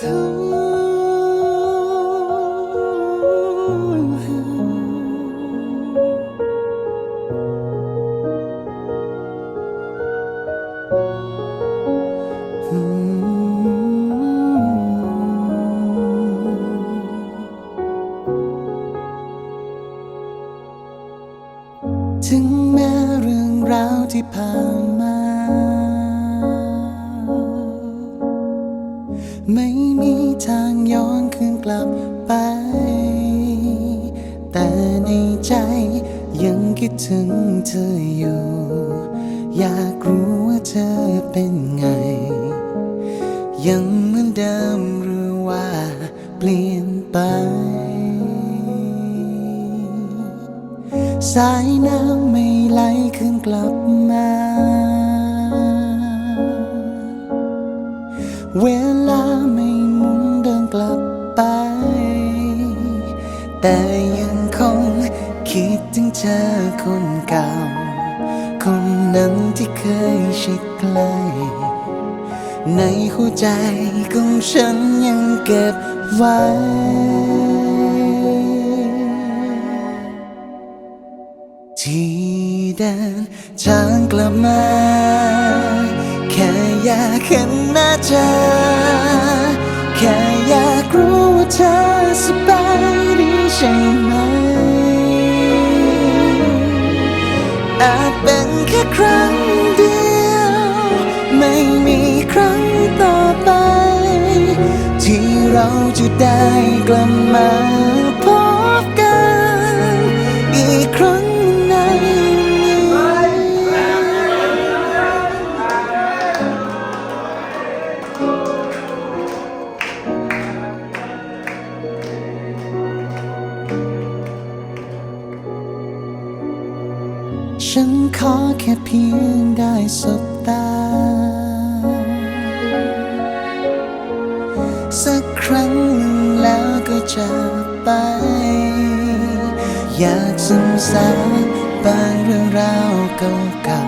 ถึงแม้เรื่องราวที่ผ่าน ไม่มีทางย้อนคืนกลับไป แต่ในใจยังคิดถึงเธออยู่ อยากรู้ว่าเธอเป็นไง ยังเหมือนเดิมหรือว่าเปลี่ยนไป สายน้ำไม่ไหลคืนกลับมา ไป แต่ยังคงคิดถึงเธอคนเก่า คนนั้นที่เคยชิดใกล้ในหัวใจของฉันยังเก็บไว้ที่เดินทางกลับมา แค่อยากเห็นหน้าเธอ เธอสบายดีใช่ไหม อาจเป็นแค่ครั้งเดียว ไม่มีครั้งต่อไป ที่เราจะได้กลับมา ฉันขอแค่เพียงได้สบตา สักครั้งหนึ่งแล้วก็จะไป อยากซึมซาบบางเรื่องราวเก่า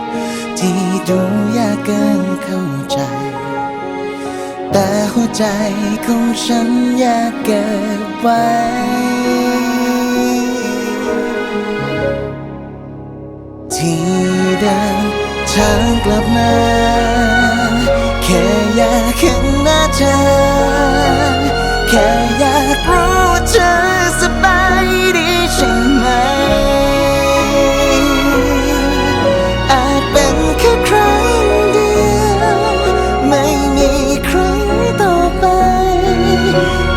ๆ ที่ดูยากเกินเข้าใจ แต่หัวใจของฉันอยากเก็บไว้ ที่เดินทางกลับมาแค่อยากเห็นหน้าเธอ แค่อยากรู้เธอสบายดีใช่ไหม อาจเป็นแค่ครั้งเดียว ไม่มีครั้งต่อไป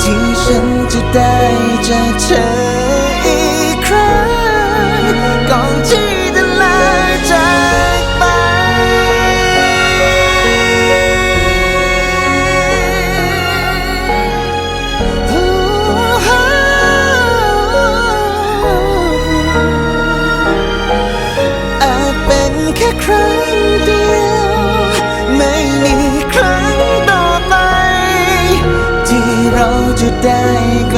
ที่ฉันจะได้เจอเธอ today